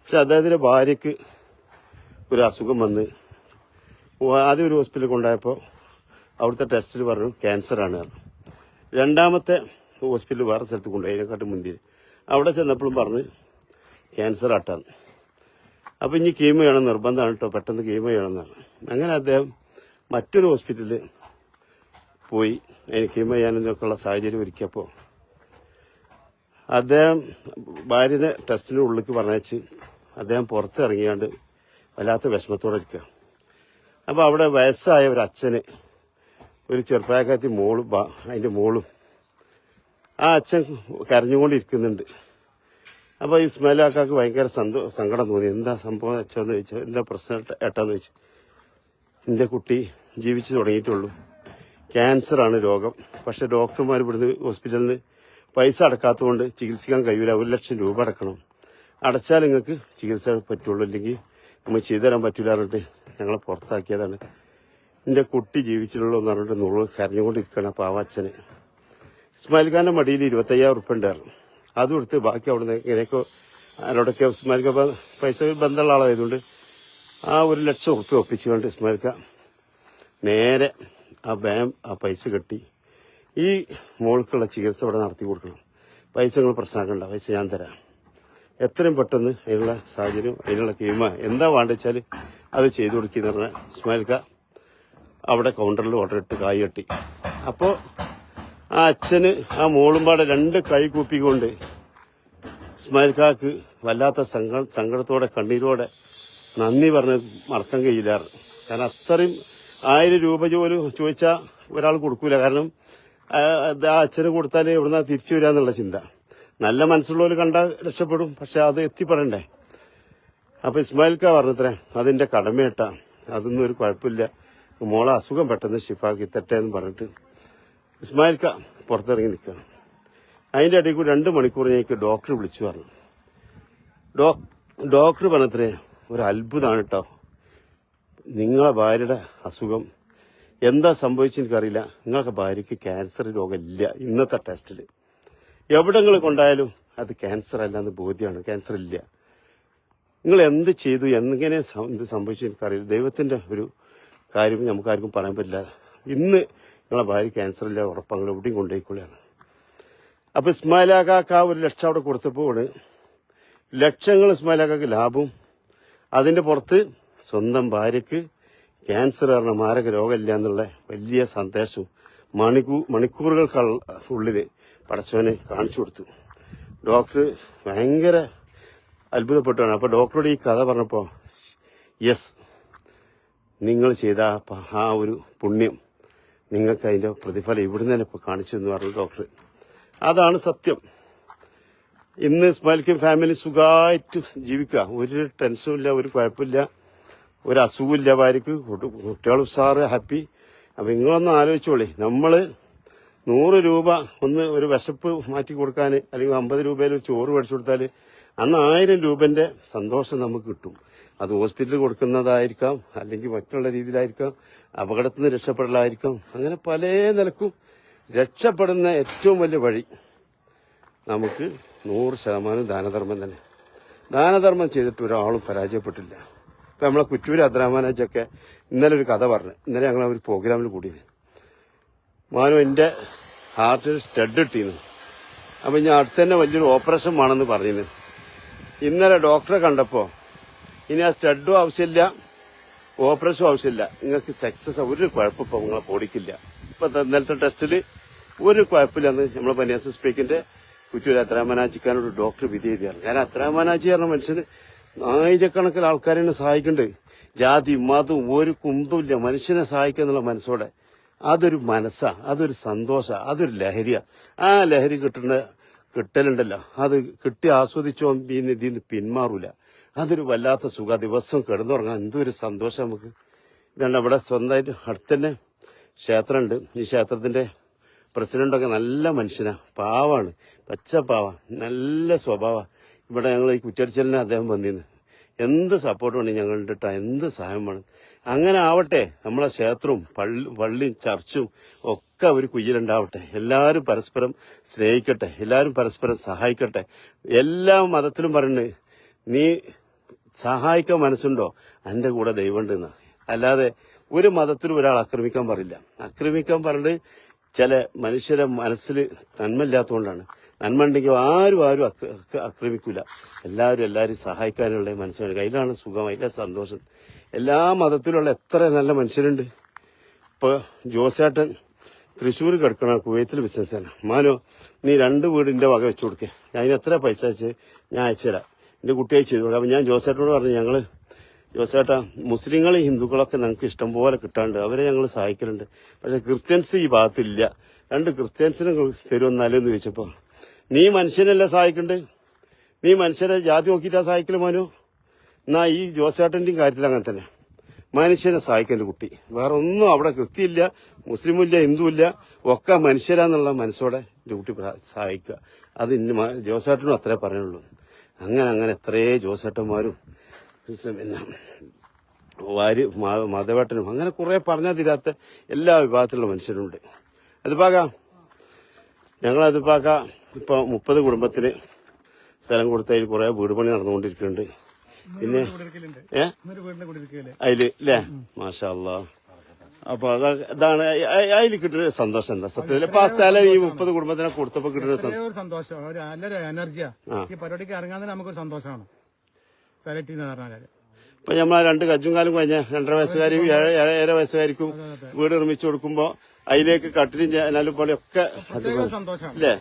പക്ഷെ അദ്ദേഹത്തിന്റെ ഭാര്യയ്ക്ക് ഒരു അസുഖം വന്ന് ആദ്യം ഒരു ഹോസ്പിറ്റലിൽ കൊണ്ടായപ്പോൾ അവിടുത്തെ ടെസ്റ്റിൽ പറഞ്ഞു ക്യാൻസറാണ്. രണ്ടാമത്തെ ഹോസ്പിറ്റലിൽ വേറെ സ്ഥലത്ത് കൊണ്ടുപോയി. അതിനെക്കാട്ടും മുന്തിരി. അവിടെ ചെന്നപ്പോഴും പറഞ്ഞ് ക്യാൻസർ ആട്ടാന്ന് അപ്പോൾ ഇനി കീമോ ചെയ്യണം നിർബന്ധമാണ് കേട്ടോ. പെട്ടെന്ന് കീമോ ചെയ്യണമെന്നാണ് അങ്ങനെ അദ്ദേഹം മറ്റൊരു ഹോസ്പിറ്റലിൽ പോയി. അതിന് കീമോ ചെയ്യാനൊക്കെയുള്ള സാഹചര്യം ഒരുക്കിയപ്പോൾ അദ്ദേഹം ഭാര്യനെ ടെസ്റ്റിന് ഉള്ളിലേക്ക് പറഞ്ഞയച്ച് അദ്ദേഹം പുറത്തിറങ്ങിയാണ്ട് വല്ലാത്ത വിഷമത്തോടെ ഇരിക്കുക. അപ്പോൾ അവിടെ വയസ്സായ ഒരു അച്ഛന് ഒരു ചെറുപ്പക്കാരത്തി മോളും അതിന്റെ മോളും ആ അച്ഛൻ കരഞ്ഞുകൊണ്ടിരിക്കുന്നുണ്ട്. അപ്പോൾ ഇസ്മായിൽ ആക്കാക്ക് ഭയങ്കര സന്തോ സങ്കടം തോന്നി. എന്താ സംഭവം അച്ഛന്ന് ചോദിച്ചു. എന്താ പ്രശ്നം ഏട്ട- ഏട്ടാന്ന് ചോദിച്ചു. എന്റെ കുട്ടി ജീവിച്ചു തുടങ്ങിയിട്ടുള്ളൂ. ക്യാൻസറാണ് രോഗം. പക്ഷേ ഡോക്ടർമാർ ഇവിടുന്ന് ഹോസ്പിറ്റലിൽ നിന്ന് പൈസ അടക്കാത്തതുകൊണ്ട് ചികിത്സിക്കാൻ കഴിയില്ല ഒരു ലക്ഷം രൂപ അടക്കണം. അടച്ചാൽ നിങ്ങൾക്ക് ചികിത്സ പറ്റുള്ളൂ. ഇല്ലെങ്കിൽ നമ്മൾ ചെയ്തു തരാൻ പറ്റില്ല പറഞ്ഞിട്ട് ഞങ്ങളെ പുറത്താക്കിയതാണ്. എന്റെ കുട്ടി ജീവിച്ചിട്ടുള്ളൂ എന്ന് പറഞ്ഞിട്ട് നുള്ളു കരഞ്ഞുകൊണ്ടിരിക്കണം പാവച്ചന് ഇസ്മായിൽ ഖാന്റെ മടിയിൽ ഇരുപത്തയ്യായിരം ഉറുപ്പ ഉണ്ടായിരുന്നു. അതും എടുത്ത് ബാക്കി അവിടുന്ന് ഇങ്ങനെയൊക്കെ ആരോടൊക്കെ ഇസ്മായിൽ ഖാൻ പൈസ ബന്ധമുള്ള ആളായതുകൊണ്ട് ആ ഒരു ലക്ഷം ഉറുപ്പ ഒപ്പിച്ചുകൊണ്ട് ഇസ്മായിൽ ഖാൻ നേരെ ആ ബാം ആ പൈസ കെട്ടി ഈ മോൾക്കുള്ള ചികിത്സ ഇവിടെ നടത്തി കൊടുക്കണം. പൈസ നിങ്ങൾ പ്രശ്നമാക്കണ്ട പൈസ ഞാൻ തരാം. എത്രയും പെട്ടെന്ന് അതിനുള്ള സാഹചര്യം അതിനുള്ള കീമ എന്താ വേണ്ട വെച്ചാൽ അത് ചെയ്തു കൊടുക്കിയെന്ന് പറഞ്ഞാൽ ഇസ്മായിൽ ഖാ അവിടെ കൗണ്ടറിൽ ഓർഡർ ഇട്ട് കായ് കെട്ടി. അപ്പോൾ ആ അച്ഛന് ആ മോളും പാടെ രണ്ട് കൈ കൂപ്പിക്കൊണ്ട് ഇസ്മായിൽ കാക്ക് വല്ലാത്ത സങ്ക സങ്കടത്തോടെ കണ്ണീരോടെ നന്ദി പറഞ്ഞ് മറക്കാൻ കഴിയില്ലാറ് കാരണം അത്രയും ആയിരം രൂപ ജോലി ചോദിച്ചാൽ ഒരാൾ കൊടുക്കൂല. കാരണം ആ, അച്ഛന് കൊടുത്താൽ എവിടുന്ന തിരിച്ചു വരാന്നുള്ള ചിന്ത. നല്ല മനസ്സുള്ളവർ കണ്ടാൽ രക്ഷപ്പെടും പക്ഷെ അത് എത്തിപ്പെടണ്ടേ? അപ്പൊ ഇസ്മായിൽക്ക പറഞ്ഞത്രേ അതിന്റെ കടമയിട്ടാ അതൊന്നും ഒരു കുഴപ്പമില്ല. മോളെ അസുഖം പെട്ടെന്ന് ഷിഫാക്കി തട്ടേ എന്ന് പറഞ്ഞിട്ട് ഇസ്മായിൽക്ക പുറത്തിറങ്ങി നിൽക്കുകയാണ് അതിന്റെ ഇടയിൽ കൂടി രണ്ട് ഞങ്ങൾക്ക് ഡോക്ടർ വിളിച്ചു പറഞ്ഞു. ഡോക്ടർ പറഞ്ഞത്രേ ഒരു അത്ഭുതമാണ് കേട്ടോ നിങ്ങളെ ഭാര്യയുടെ അസുഖം എന്താ സംഭവിച്ചു എനിക്കറിയില്ല. നിങ്ങളൊക്കെ ഭാര്യയ്ക്ക് ക്യാൻസർ രോഗമില്ല ഇന്നത്തെ ടെസ്റ്റിൽ എവിടെങ്ങൾ കൊണ്ടായാലും അത് ക്യാൻസർ അല്ല എന്ന് ബോധ്യമാണ് ക്യാൻസർ ഇല്ല. നിങ്ങൾ എന്ത് ചെയ്തു എങ്ങനെ എന്ത് സംഭവിച്ചു എനിക്കറിയില്ല. ദൈവത്തിന്റെ ഒരു കാര്യം നമുക്കാർക്കും പറയാൻ പറ്റില്ല. ഇന്ന് നിങ്ങളെ ഭാര്യ ക്യാൻസർ ഇല്ല ഉറപ്പ് അങ്ങനെ എവിടെയും കൊണ്ടുപോയിക്കൊള്ളിയാണ് അപ്പോൾ ഇസ്മായിലാക്കാക്ക് ആ ഒരു ലക്ഷം അവിടെ കൊടുത്തപ്പോൾ ലക്ഷങ്ങൾ ഇസ്മായിലാക്കാക്ക് ലാഭവും. അതിന്റെ പുറത്ത് സ്വന്തം ഭാര്യയ്ക്ക് ക്യാൻസർ പറഞ്ഞ മാരക രോഗമില്ല എന്നുള്ള വലിയ സന്ദേശവും മണിക്കൂ മണിക്കൂറുകൾക്ക് ഉള്ളിൽ പടച്ചവനെ കാണിച്ചു കൊടുത്തു. ഡോക്ടർ ഭയങ്കര അത്ഭുതപ്പെട്ടാണ് അപ്പോൾ ഡോക്ടറോട് ഈ കഥ പറഞ്ഞപ്പോൾ യെസ് നിങ്ങൾ ചെയ്ത ആ ഒരു പുണ്യം നിങ്ങൾക്ക് അതിന്റെ പ്രതിഫലം ഇവിടുന്ന് തന്നെ ഇപ്പോൾ കാണിച്ചു എന്ന് പറഞ്ഞു ഡോക്ടർ. അതാണ് സത്യം. ഇന്ന് സ്മൈൽക്കും ഫാമിലി സുഖമായിട്ട് ജീവിക്കുക. ഒരു ടെൻഷനും ഇല്ല ഒരു കുഴപ്പമില്ല ഒരു അസുഖമില്ല ഭാര്യക്ക് കുട്ടികൾ ഉഷാറ് ഹാപ്പി അപ്പം നിങ്ങളൊന്ന് ആലോചിച്ചോളി. നമ്മൾ നൂറ് രൂപ ഒന്ന് ഒരു വിശപ്പ് മാറ്റി കൊടുക്കാൻ അല്ലെങ്കിൽ അമ്പത് രൂപയിൽ ചോറ് മേടിച്ചു കൊടുത്താൽ അന്ന് ആയിരം രൂപന്റെ സന്തോഷം നമുക്ക് കിട്ടും. അത് ഹോസ്പിറ്റലിൽ കൊടുക്കുന്നതായിരിക്കാം അല്ലെങ്കിൽ മറ്റുള്ള രീതിയിലായിരിക്കാം അപകടത്തിൽ നിന്ന് രക്ഷപ്പെടലായിരിക്കാം. അങ്ങനെ പല നിലക്കും രക്ഷപ്പെടുന്ന ഏറ്റവും വലിയ വഴി നമുക്ക് നൂറ് ശതമാനം ദാനധർമ്മം തന്നെ. ദാനധർമ്മം ചെയ്തിട്ട് ഒരാളും പരാജയപ്പെട്ടില്ല. ഇപ്പം നമ്മളെ കുറ്റൂര് അദ്രാമാനാജൊക്കെ ഇന്നലെ ഒരു കഥ പറഞ്ഞു. ഇന്നലെ ഞങ്ങൾ ഒരു പ്രോഗ്രാമിൽ കൂടിയത് മാനു എന്റെ ഹാർട്ടിൽ സ്റ്റഡ് ഇട്ടിരുന്നു അപ്പം ഞാൻ അടുത്ത് തന്നെ വലിയൊരു ഓപ്പറേഷൻ വേണമെന്ന് പറഞ്ഞിരുന്നു ഇന്നലെ ഡോക്ടറെ കണ്ടപ്പോൾ ഇനി ആ സ്റ്റഡും ആവശ്യമില്ല ഓപ്പറേഷനും ആവശ്യമില്ല. നിങ്ങൾക്ക് സക്സസ് ഒരു കുഴപ്പം ഇപ്പം നിങ്ങളെ പൊടിക്കില്ല ഇപ്പം ഇന്നലത്തെ ടെസ്റ്റിൽ ഒരു കുഴപ്പമില്ലെന്ന് നമ്മൾ പനിയാസ് സ്പീക്കിന്റെ കുറ്റൂർ അത്രാമനാജിക്കാനോട് ഡോക്ടർ വിധി എഴുതിയാണ് കാരണം അത്രാമനാജി പറഞ്ഞ മനുഷ്യന് ആയിരക്കണക്കിന് ആൾക്കാരെന്നെ സഹായിക്കുന്നുണ്ട്. ജാതി മതവും ഒരു കുന്തമില്ല മനുഷ്യനെ സഹായിക്കുക എന്നുള്ള മനസ്സോടെ അതൊരു മനസ്സാ അതൊരു സന്തോഷ അതൊരു ലഹരിയാ. ആ ലഹരി കിട്ടുന്ന കിട്ടലുണ്ടല്ലോ. അത് കിട്ടി ആസ്വദിച്ചോ ഇതിന് ഇതിന്ന് പിന്മാറൂല. അതൊരു വല്ലാത്ത സുഖ. ദിവസം കിടന്നുറങ്ങാൻ എന്തൊരു സന്തോഷം നമുക്ക്. ഇതാണ് ഇവിടെ സ്വന്തമായിട്ട് അടുത്തന്നെ ക്ഷേത്രമുണ്ട്. ഈ ക്ഷേത്രത്തിന്റെ പ്രസിഡന്റൊക്കെ നല്ല മനുഷ്യനാണ് പാവാണ്. പച്ച പാവ. നല്ല സ്വഭാവ. ഇവിടെ ഞങ്ങൾ ഈ കുറ്റടിച്ചലിനെ അദ്ദേഹം വന്നിരുന്നു. എന്ത് സപ്പോർട്ട് വേണം ഞങ്ങളുടെ ഇട്ടാ എന്ത് സഹായം വേണം. അങ്ങനെ ആവട്ടെ. നമ്മളെ ക്ഷേത്രവും പള്ളി പള്ളിയും ചർച്ചും ഒക്കെ ഒരു കുയ്യിലുണ്ടാവട്ടെ എല്ലാവരും പരസ്പരം സ്നേഹിക്കട്ടെ. എല്ലാവരും പരസ്പരം സഹായിക്കട്ടെ. എല്ലാ മതത്തിലും പറയുന്നത് നീ സഹായിക്കാൻ മനസ്സുണ്ടോ? എന്റെ കൂടെ ദൈവമുണ്ടെന്ന് അല്ലാതെ ഒരു മതത്തിലും ഒരാൾ ആക്രമിക്കാൻ പറയില്ല ആക്രമിക്കാൻ പറഞ്ഞത് ചില മനുഷ്യരെ മനസ്സിൽ നന്മയില്ലാത്തതുകൊണ്ടാണ്. നന്മ ഉണ്ടെങ്കിൽ ആരും ആരും അക്ര- അക്ര- ആക്രമിക്കൂല. എല്ലാവരും എല്ലാവരും സഹായിക്കാനുള്ള മനസ്സിലാണ് കയ്യിലാണ് സുഖം അതിലെ സന്തോഷം. എല്ലാ മതത്തിലുള്ള എത്ര നല്ല മനുഷ്യരുണ്ട്. ഇപ്പൊ ജോസേട്ടൻ തൃശ്ശൂർ കിടക്കണ കുവൈത്തിൽ ബിസിനസ്സാണ് മാനോ നീ രണ്ട് വീടിന്റെ വക വെച്ചു കൊടുക്കേ. അതിന് എത്ര പൈസ അയച്ച് ഞാൻ അയച്ചുതരാം. എന്റെ കുട്ടിയെ ചെയ്തു കൊടുക്കും അപ്പം ഞാൻ ജോസേട്ടനോട് പറഞ്ഞു ഞങ്ങൾ ജോസേട്ടാ മുസ്ലിങ്ങൾ ഹിന്ദുക്കളൊക്കെ ഞങ്ങൾക്ക് ഇഷ്ടം പോലെ കിട്ടാണ്ട് അവരെ ഞങ്ങൾ സഹായിക്കലുണ്ട്. പക്ഷെ ക്രിസ്ത്യൻസ് ഈ ഭാഗത്തില്ല. രണ്ട് ക്രിസ്ത്യൻസിനെ തരുമെന്നാലെന്ന് ചോദിച്ചപ്പോൾ നീ മനുഷ്യനല്ലേ സഹായിക്കണ്ട്? നീ മനുഷ്യരെ ജാതി നോക്കിയിട്ടാ സഹായിക്കൽ മോനു? എന്നാ ഈ ജോസേട്ടന്റെയും കാര്യത്തിൽ അങ്ങനെ തന്നെ. മനുഷ്യനെ സഹായിക്കേണ്ട കുട്ടി. വേറെ ഒന്നും അവിടെ ക്രിസ്ത്യയില്ല മുസ്ലിമില്ല ഹിന്ദുവില്ല ഒക്കെ മനുഷ്യരാന്നുള്ള മനസ്സോടെ എന്റെ കുട്ടി സഹായിക്കുക. അത് ഇന്ന് ജോസേട്ടനും അത്രേ പറയുള്ളൂ. അങ്ങനെ അങ്ങനെ എത്രയേ ജോസേട്ടന്മാരും പിന്നെ വാരി അങ്ങനെ കുറേ പറഞ്ഞാൽ തീരാത്ത എല്ലാ വിഭാഗത്തിലുള്ള മനുഷ്യരുണ്ട്. അതിപ്പാക്ക ഞങ്ങൾ അതിപ്പാക്ക ഇപ്പൊ മുപ്പത് കുടുംബത്തിന് സ്ഥലം കൊടുത്തതിൽ കുറേ വീട് പണി നടന്നുകൊണ്ടിരിക്കുന്നുണ്ട് പിന്നെ ഏ? അതിൽ അല്ലേ മാഷാ അപ്പൊ അത് അതാണ് അതിൽ കിട്ടുന്ന സന്തോഷം എന്താ? ആ സ്ഥലം ഈ മുപ്പത് കുടുംബത്തിനെ കൊടുത്തപ്പോ കിട്ടുന്ന സന്തോഷം ഒരു സന്തോഷം. ഒരു നല്ലൊരു എനർജിയാ. ഈ പരിപാടിക്ക് ഇറങ്ങാൻ തന്നെ നമുക്കൊരു സന്തോഷമാണ്. സെലക്ട് ചെയ്യുന്ന പറഞ്ഞാൽ. ഇപ്പൊ നമ്മൾ രണ്ട് കജ്ജും കാലും കഴിഞ്ഞ രണ്ടര വയസ്സുകാരും ഏഴ് ഏഴര വയസ്സുകാർക്കും വീട് നിർമ്മിച്ചു കൊടുക്കുമ്പോ അതിലേക്ക് കട്ടിലും ജനാലും സന്തോഷമാണ്. അല്ലേ?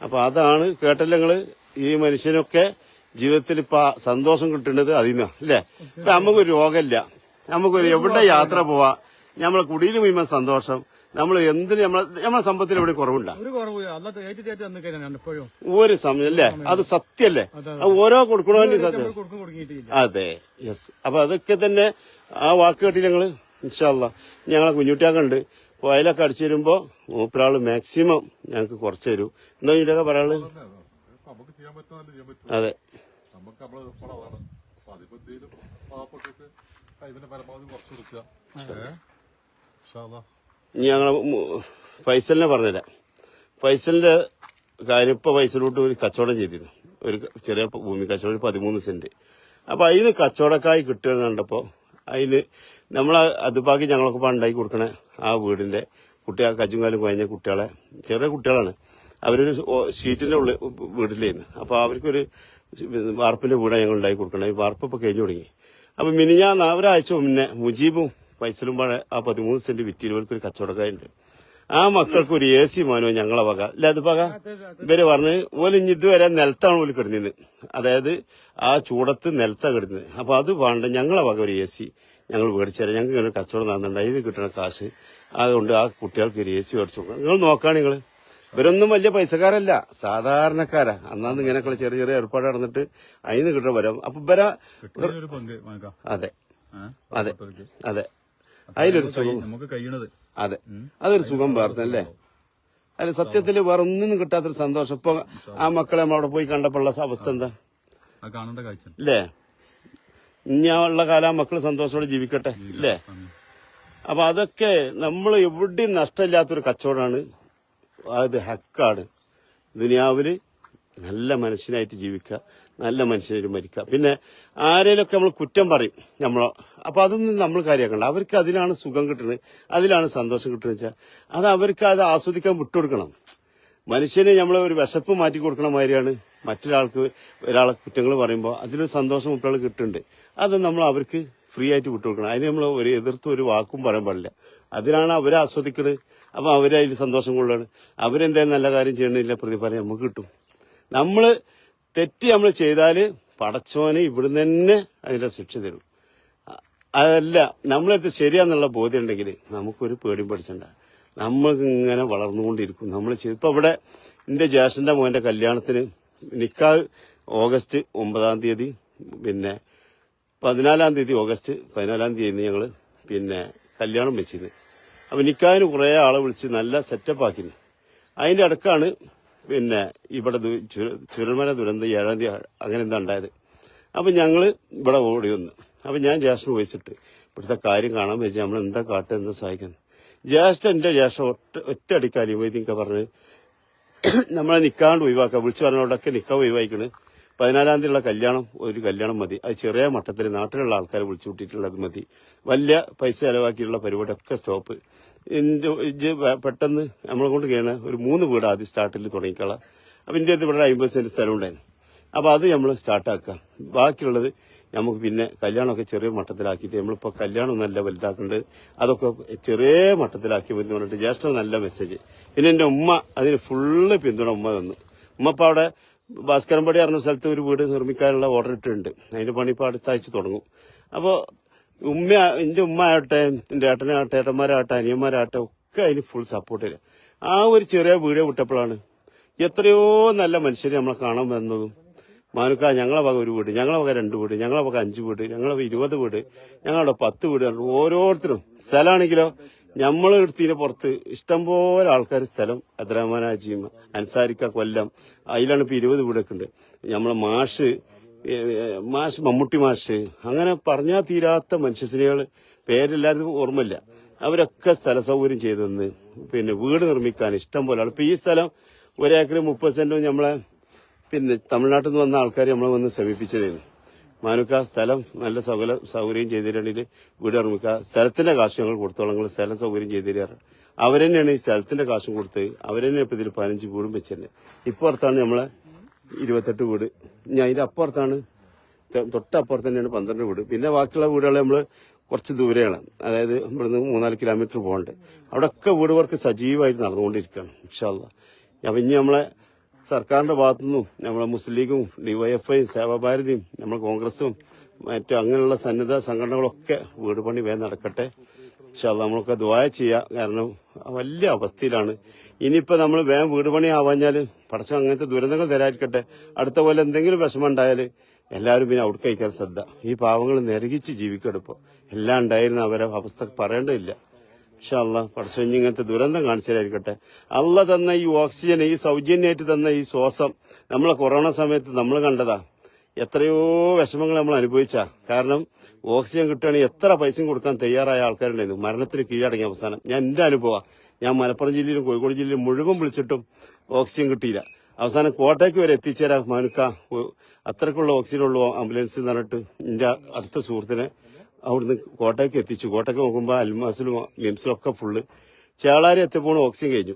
അപ്പൊ അതാണ് കേട്ടല്ലോ നിങ്ങൾ. ഈ മനുഷ്യനൊക്കെ ജീവിതത്തിൽ ഇപ്പൊ സന്തോഷം കിട്ടുന്നത് അതിന്നാ അല്ലേ? ഇപ്പൊ നമുക്കൊരു രോഗമില്ല. നമുക്കൊരു എവിടെ യാത്ര പോവാ നമ്മളെ കുടിയിൽ മുഴുവൻ സന്തോഷം. നമ്മൾ എന്തിന് നമ്മളെ നമ്മളെ സമ്പത്തിൽ എവിടെ കുറവുണ്ട? ഒരു സമയം അല്ലേ? അത് സത്യല്ലേ? അത് ഓരോ കൊടുക്കണോ സത്യം? അതെ യെസ് അപ്പൊ അതൊക്കെ തന്നെ ആ വാക്ക് കേട്ടില്ല ഞങ്ങൾ ഇൻഷാല്ല ഞങ്ങളെ കുഞ്ഞുട്ടിയാക്കുണ്ട്. വയലൊക്കെ അടിച്ചു തരുമ്പോ മൂപ്പരാൾ മാക്സിമം ഞങ്ങൾക്ക് കുറച്ച് തരും. എന്താ ഇതിലൊക്കെ പറയാൾ? അതെ. നമുക്ക് നമ്മളെ പടമാണ് അപ്പൊ അതിപ്പോ എന്തെങ്കിലും പാവപ്പെട്ടൊക്കെ പരമാവധി കുറച്ച് കൊടുക്കുക. ഇനി ഞങ്ങൾ ഫൈസലിനെ പറഞ്ഞുതരാം. ഫൈസലിന്റെ കാര്യം ഇപ്പൊ ഫൈസലോട്ട് ഒരു കച്ചവടം ചെയ്തിരുന്നു. ഒരു ചെറിയ ഭൂമി കച്ചവടം ഒരു പതിമൂന്ന് സെന്റ്. അപ്പൊ അതിന് കച്ചവടക്കായി കിട്ടുമെന്ന് കണ്ടപ്പോ അതിന് നമ്മൾ അത് ബാക്കി ഞങ്ങളൊക്കെ പണ്ടായി കൊടുക്കണ ആ വീടിന്റെ കുട്ടികൾ കച്ചുങ്കാലും കുഴഞ്ഞ കുട്ടികളെ ചെറിയ കുട്ടികളാണ്. അവരൊരു ഷീറ്റിന്റെ ഉള്ളിൽ വീട്ടിലായിരുന്നു അപ്പൊ അവർക്കൊരു വാർപ്പിന്റെ വീടാണ് ഞങ്ങൾ ഉണ്ടാക്കി കൊടുക്കണേ വാർപ്പ് ഇപ്പൊ കഴിഞ്ഞു തുടങ്ങി. അപ്പൊ മിനിഞ്ഞാന്ന് ഒരാഴ്ച മുന്നേ മുജീബും ഫൈസലും പാടെ ആ പതിമൂന്ന് സെന്റ് വിറ്റിരുവർക്ക് ഒരു കച്ചവടക്കാരുണ്ട്. ആ മക്കൾക്ക് ഒരു എ സി മോനോ ഞങ്ങളെ വക. അല്ല അത് പക ഇവർ പറഞ്ഞ് ഓൽ ഇനി ഇതുവരെ നിലത്താണ് ഓൽ കിടന്നിന്ന് അതായത് ആ ചൂടത്ത് നിലത്താ കിടന്നത്. അപ്പൊ അത് വേണ്ട ഞങ്ങളെ വക ഒരു എ സി. ഞങ്ങൾ മേടിച്ചുതരാം ഞങ്ങൾക്ക് ഇങ്ങനെ കച്ചവടം നടന്നുണ്ട് അതിന് കിട്ടുന്ന കാശ്. അതുകൊണ്ട് ആ കുട്ടികൾക്ക് ഒരു എ സി മേടിച്ചു നിങ്ങൾ നോക്കാണ് നിങ്ങൾ ഇവരൊന്നും വലിയ പൈസക്കാരല്ല. സാധാരണക്കാരാ. അന്നാന്ന് ഇങ്ങനെയൊക്കെയുള്ള ചെറിയ ചെറിയ ഏർപ്പാട് നടന്നിട്ട് അതിന് കിട്ടുന്ന വരും അപ്പൊ ഇവരാ അതെ. അതെ. അതെ. അതിലൊരു സുഖം. നമുക്ക് കഴിയണത്. അതെ. അതൊരു സുഖം വേർന്നല്ലേ അല്ല സത്യത്തിൽ വേറെ ഒന്നും കിട്ടാത്തൊരു സന്തോഷം. ഇപ്പൊ ആ മക്കളെ നമ്മൾ അവിടെ പോയി കണ്ടപ്പോഴുള്ള അവസ്ഥ എന്താ? അല്ലേ ഇനി ഇനി ഉള്ള കാലം ആ മക്കൾ സന്തോഷത്തോടെ ജീവിക്കട്ടെ. അല്ലേ അപ്പൊ അതൊക്കെ നമ്മൾ എവിടെയും നഷ്ടമില്ലാത്തൊരു കച്ചവടമാണ് അത് ഹക്കാണ്. ദുനിയാവിൽ നല്ല മനുഷ്യനായിട്ട് ജീവിക്കുക നല്ല മനുഷ്യനായിട്ട് മരിക്കുക. പിന്നെ ആരേലൊക്കെ നമ്മൾ കുറ്റം പറയും നമ്മളോ അപ്പൊ അതൊന്നും നമ്മൾ കാര്യമാക്കണ്ട അവർക്ക് അതിലാണ് സുഖം കിട്ടുന്നത് അതിലാണ് സന്തോഷം കിട്ടുന്നത് വെച്ചാൽ അത് അവർക്ക് അത് ആസ്വദിക്കാൻ വിട്ടുകൊടുക്കണം. മനുഷ്യനെ നമ്മൾ ഒരു വിശപ്പ് മാറ്റി കൊടുക്കണ മാതിരിയാണ് മറ്റൊരാൾക്ക് ഒരാളെ കുറ്റങ്ങൾ പറയുമ്പോൾ അതിലൊരു സന്തോഷം കുട്ടികൾ കിട്ടുന്നുണ്ട്. അത് നമ്മൾ അവർക്ക് ഫ്രീ ആയിട്ട് വിട്ടുകൊടുക്കണം. അതിന് നമ്മൾ ഒരു എതിർത്ത് ഒരു വാക്കും പറയാൻ പാടില്ല. അതിലാണ് അവരെ ആസ്വദിക്കുന്നത് അപ്പൊ അവരതിൽ സന്തോഷം കൊള്ളുകയാണ് അവരെന്തായാലും നല്ല കാര്യം ചെയ്യണില്ല പ്രതിഫലം നമുക്ക് കിട്ടും. നമ്മൾ തെറ്റി നമ്മൾ ചെയ്താൽ പടച്ചോനെ ഇവിടുന്ന് തന്നെ അതിന്റെ ശിക്ഷ തരും. അതല്ല നമ്മളടുത്ത് ശരിയാന്നുള്ള ബോധ്യം ഉണ്ടെങ്കിൽ നമുക്കൊരു പേടിയും പഠിച്ചണ്ട. നമ്മൾക്ക് ഇങ്ങനെ വളർന്നുകൊണ്ടിരിക്കും. നമ്മൾ ഇപ്പൊ ഇവിടെ എന്റെ ജ്യേഷ്ഠന്റെ മോന്റെ കല്യാണത്തിന് നിക്കാഹ് ഓഗസ്റ്റ് ഒമ്പതാം തീയതി പിന്നെ പതിനാലാം തീയതി ഓഗസ്റ്റ് പതിനാലാം തീയതി ഞങ്ങൾ പിന്നെ കല്യാണം വെച്ചിരുന്നു അപ്പൊ നിക്കാഹിന് കുറേ ആളെ വിളിച്ച് നല്ല സെറ്റപ്പ് ആക്കിന്. അതിന്റെ അടുക്കാണ് പിന്നെ ഇവിടെ ചുരുമല ദുരന്ത ഏഴാം തീയതി അങ്ങനെ എന്താ ഉണ്ടായത്. അപ്പം ഞങ്ങൾ ഇവിടെ ഓടി വന്നു. അപ്പം ഞാൻ ജ്യേഷ്ഠന് വഹിച്ചിട്ട് ഇവിടുത്തെ കാര്യം കാണാൻ വെച്ചാൽ നമ്മൾ എന്താ കാട്ടുക എന്താ സഹായിക്കുന്നത് ജ്യേഷ്ഠ എന്റെ ജ്യേഷ്ഠ ഒറ്റ ഒറ്റ അടിക്കാലി പറഞ്ഞ് നമ്മളെ നിൽക്കാണ്ട് ഒഴിവാക്കുക വിളിച്ചു പറഞ്ഞോടൊക്കെ നിൽക്കാൻ ഒഴിവായിക്കണ് പതിനാലാം തീയതിയുള്ള കല്യാണം ഒരു കല്യാണം മതി. അത് ചെറിയ മട്ടത്തിൽ നാട്ടിലുള്ള ആൾക്കാരെ വിളിച്ചു കൂട്ടിയിട്ടുള്ളത് മതി. വലിയ പൈസ ചെലവാക്കിയുള്ള പരിപാടിയൊക്കെ സ്റ്റോപ്പ്. പെട്ടെന്ന് നമ്മളെ കൊണ്ട് കഴിയണ ഒരു മൂന്ന് വീട് ആദ്യം സ്റ്റാർട്ടിൽ തുടങ്ങിക്കളാം. അപ്പം ഇന്ത്യ ഇവിടെ അമ്പത് സെന്റ് സ്ഥലം ഉണ്ടായിരുന്നു അപ്പോൾ അത് നമ്മൾ സ്റ്റാർട്ടാക്കാം ബാക്കിയുള്ളത് നമുക്ക് പിന്നെ കല്യാണമൊക്കെ ചെറിയ മട്ടത്തിലാക്കിയിട്ട് നമ്മളിപ്പോൾ കല്യാണം നല്ല വലുതാക്കേണ്ടത് അതൊക്കെ ചെറിയ മട്ടത്തിലാക്കി എന്ന് പറഞ്ഞിട്ട് ജ്യേഷ്ഠ നല്ല മെസ്സേജ് പിന്നെ എന്റെ ഉമ്മ അതിന് ഫുള്ള് പിന്തുണ ഉമ്മ തന്നു. ഉമ്മ അവിടെ ഭാസ്കരൻപടി പറഞ്ഞ സ്ഥലത്ത് ഒരു വീട് നിർമ്മിക്കാനുള്ള ഓർഡർ ഇട്ടിട്ടുണ്ട്. അതിന്റെ പണി ഇപ്പൊ അടുത്ത തുടങ്ങും. അപ്പോ ഉമ്മ എന്റെ ഉമ്മ ആവട്ടെ എന്റെ ഏട്ടനാവട്ടെ ഏട്ടന്മാരാവട്ടെ അനിയന്മാരാവട്ടെ ഒക്കെ അതിന് ഫുൾ സപ്പോർട്ട് ചെയ്യുക ആ ഒരു ചെറിയ വീഡിയോ വിട്ടപ്പോഴാണ് എത്രയോ നല്ല മനുഷ്യരെ നമ്മളെ കാണാൻ വന്നതും. മാനുക്ക ഞങ്ങളെ വക ഒരു വീട് ഞങ്ങളെ വക രണ്ട് വീട് ഞങ്ങളെ വക അഞ്ച് വീട് ഞങ്ങളെ ഇരുപത് വീട് ഞങ്ങളുടെ പത്ത് വീട് ഓരോരുത്തരും സ്ഥലമാണെങ്കിലോ നമ്മൾ എടുത്തതിന് പുറത്ത് ഇഷ്ടംപോലെ ആൾക്കാർ സ്ഥലം അദ്രഹ്മാനാജിയും അൻസാരിക്ക കൊല്ലം അതിലാണ് ഇപ്പൊ ഇരുപത് വീടൊക്കെ ഉണ്ട്. നമ്മളെ മാഷ് മാഷ് മമ്മൂട്ടി മാഷ് അങ്ങനെ പറഞ്ഞാൽ തീരാത്ത മനുഷ്യസിനികൾ പേരെല്ലാവരും ഓർമ്മയില്ല. അവരൊക്കെ സ്ഥല സൗകര്യം ചെയ്തെന്ന് പിന്നെ വീട് നിർമ്മിക്കാൻ ഇഷ്ടം പോലെ ആൾ ഇപ്പൊ ഈ സ്ഥലം ഒരേക്കർ മുപ്പത് സെന്റും നമ്മളെ പിന്നെ തമിഴ്നാട്ടിൽ നിന്ന് വന്ന ആൾക്കാർ നമ്മളെ വന്ന് സമീപിച്ചതായിരുന്നു മാനുക്ക സ്ഥലം നല്ല സൗകര്യ സൗകര്യം ചെയ്തിട്ടുണ്ടെങ്കിൽ വീട് നിർമ്മിക്കുക. സ്ഥലത്തിന്റെ കാശ് ഞങ്ങൾ കൊടുത്തോളങ്ങൾ സ്ഥലം സൗകര്യം ചെയ്തു തരാറ് അവരെന്നെയാണ് ഈ സ്ഥലത്തിന്റെ കാശും കൊടുത്ത് അവരെന്നെ ഇപ്പൊ ഇതിൽ പതിനഞ്ച് വീടും വെച്ചിരുന്നത് ഇപ്പുറത്താണ് നമ്മളെ ഇരുപത്തെട്ട് വീട്. ഇനി അതിന്റെ അപ്പുറത്താണ് തൊട്ടപ്പുറത്ത് തന്നെയാണ് പന്ത്രണ്ട് വീട്. പിന്നെ ബാക്കിയുള്ള വീടുകൾ നമ്മൾ കുറച്ച് ദൂരെയാണ്. അതായത് ഇവിടുന്ന് മൂന്നാൽ കിലോമീറ്റർ പോകണ്ട്. അവിടെയൊക്കെ വീട് വർക്ക് സജീവമായിട്ട് നടന്നുകൊണ്ടിരിക്കുകയാണ് ഇൻഷാല്ല അപ്പൊ ഇനി നമ്മളെ സർക്കാരിന്റെ ഭാഗത്തുനിന്നും നമ്മളെ മുസ്ലിം ലീഗും ഡിവൈഎഫ്ഐയും സേവാഭാരതിയും നമ്മുടെ കോൺഗ്രസും മറ്റു അങ്ങനെയുള്ള സന്നദ്ധ സംഘടനകളൊക്കെ വീട് പണി വേഗം നടക്കട്ടെ. പക്ഷെ അത് നമ്മളൊക്കെ ദ്വായ ചെയ്യാം. കാരണം വലിയ അവസ്ഥയിലാണ്. ഇനിയിപ്പോ നമ്മൾ വേഗം വീട് പണി ആവാഞ്ഞാൽ പടച്ച അങ്ങനത്തെ ദുരന്തങ്ങൾ തരാതിരിക്കട്ടെ. അടുത്ത പോലെ എന്തെങ്കിലും വിഷമം ഉണ്ടായാൽ എല്ലാവരും പിന്നെ അവിടെ കഴിക്കാൻ ശ്രദ്ധ. ഈ പാവങ്ങൾ നിരകിച്ച് ജീവിക്കെടുപ്പോ എല്ലാം ഉണ്ടായിരുന്ന അവരെ അവസ്ഥ പറയേണ്ടതില്ല. പക്ഷെ അല്ല പടച്ചോഞ്ഞ് ഇങ്ങനത്തെ ദുരന്തം കാണിച്ചതായിരിക്കട്ടെ അല്ല തന്ന ഈ ഓക്സിജൻ ഈ സൗജന്യമായിട്ട് തന്ന ഈ ശ്വാസം നമ്മളെ കൊറോണ സമയത്ത് നമ്മൾ കണ്ടതാ. എത്രയോ വിഷമങ്ങൾ നമ്മൾ അനുഭവിച്ചാ. കാരണം ഓക്സിജൻ കിട്ടുകയാണെങ്കിൽ എത്ര പൈസയും കൊടുക്കാൻ തയ്യാറായ ആൾക്കാരുണ്ടായിരുന്നു. മരണത്തിന് കീഴടങ്ങിയ അവസാനം. ഞാൻ എന്റെ അനുഭവം. ഞാൻ മലപ്പുറം ജില്ലയിലും കോഴിക്കോട് ജില്ലയിലും മുഴുവൻ വിളിച്ചിട്ടും ഓക്സിജൻ കിട്ടിയില്ല. അവസാനം കോട്ടയ്ക്ക് വരെ എത്തിച്ചേരാ മനുക്ക. അത്രക്കുള്ള ഓക്സിജൻ ഉള്ള ആംബുലൻസ് എന്ന് പറഞ്ഞിട്ട് എന്റെ അടുത്ത സുഹൃത്തിനെ അവിടുന്ന് കോട്ടയ്ക്ക് എത്തിച്ചു. കോട്ടയ്ക്ക് നോക്കുമ്പോൾ അൽമാസിലും മിംസിലും ഒക്കെ ഫുള്ള് ചേളാരി എത്തിയപ്പോൾ ഓക്സിജൻ കഴിഞ്ഞു.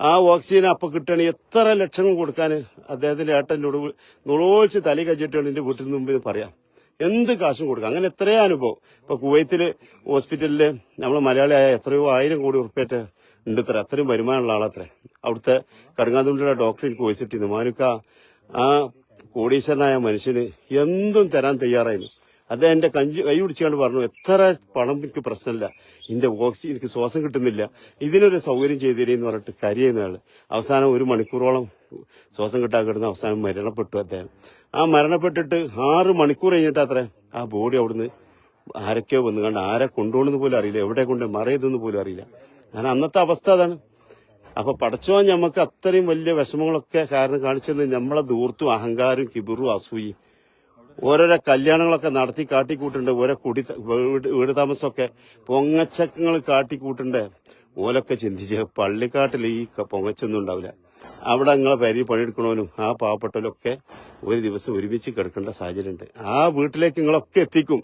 ആ ഓക്സിജൻ അപ്പം കിട്ടുകയാണെങ്കിൽ എത്ര ലക്ഷങ്ങൾ കൊടുക്കാൻ അദ്ദേഹത്തിന്റെ ഏട്ടനോട് നുളോഴിച്ച് തലി കഴിച്ചിട്ടാണ് എന്റെ വീട്ടിൽ മുമ്പ് ഇത് പറയാം. എന്ത് കാശും കൊടുക്കാം. അങ്ങനെ എത്രയോ അനുഭവം. ഇപ്പൊ കുവൈത്തിൽ ഹോസ്പിറ്റലിൽ നമ്മൾ മലയാളിയായ എത്രയോ ആയിരം കോടി ഉറുപ്പേറ്റ് ഉണ്ട് ഇത്ര. അത്രയും വരുമാനമുള്ള ആളത്രേ അവിടുത്തെ കടുങ്ങാതുണ്ടിയുടെ ഡോക്ടർ എനിക്ക് വോയിച്ചിട്ടിരുന്നു മാനുക്ക ആ കോടീശ്വരനായ മനുഷ്യന് എന്തും തരാൻ തയ്യാറായിരുന്നു. അദ്ദേഹം എന്റെ കഞ്ചി കൈ പിടിച്ചുകൊണ്ട് പറഞ്ഞു എത്ര പണം എനിക്ക് പ്രശ്നമില്ല. എന്റെ ഓക്സിജൻ എനിക്ക് ശ്വാസം കിട്ടുന്നില്ല. ഇതിനൊരു സൗകര്യം ചെയ്തു തരുമെന്ന് പറഞ്ഞിട്ട് കരിയുന്ന ആൾ. അവസാനം ഒരു മണിക്കൂറോളം ശ്വാസം കിട്ടാൻ കിടന്ന് അവസാനം മരണപ്പെട്ടു അദ്ദേഹം. ആ മരണപ്പെട്ടിട്ട് ആറ് മണിക്കൂർ കഴിഞ്ഞിട്ട് അത്ര ആ ബോഡി അവിടുന്ന് ആരൊക്കെയോ വന്നു കണ്ട് ആരെ കൊണ്ടുപോകണമെന്ന് പോലും അറിയില്ല. എവിടെ കൊണ്ട് മറയതെന്ന് പോലും അറിയില്ല. കാരണം അന്നത്തെ അവസ്ഥ അതാണ്. അപ്പൊ പടച്ചോൻ ഞമ്മക്ക് അത്രയും വലിയ വിഷമങ്ങളൊക്കെ കാരണം കാണിച്ചത് നമ്മളെ ദൂർത്തും അഹങ്കാരം കിബിറും അസൂയും ഓരോരോ കല്യാണങ്ങളൊക്കെ നടത്തി കാട്ടിക്കൂട്ടുണ്ട് ഓരോ കുടി വീട് താമസമൊക്കെ പൊങ്ങച്ചക്കങ്ങൾ കാട്ടിക്കൂട്ടുണ്ട്. ഓലൊക്കെ ചിന്തിച്ച് പള്ളിക്കാട്ടിൽ ഈ പൊങ്ങച്ചൊന്നും ഉണ്ടാവില്ല. അവിടെ നിങ്ങളെ പരി പണിയെടുക്കണവനും ആ പാവപ്പെട്ടവരൊക്കെ ഒരു ദിവസം ഒരുമിച്ച് കിടക്കേണ്ട സാഹചര്യമുണ്ട്. ആ വീട്ടിലേക്ക് നിങ്ങളൊക്കെ എത്തിക്കും.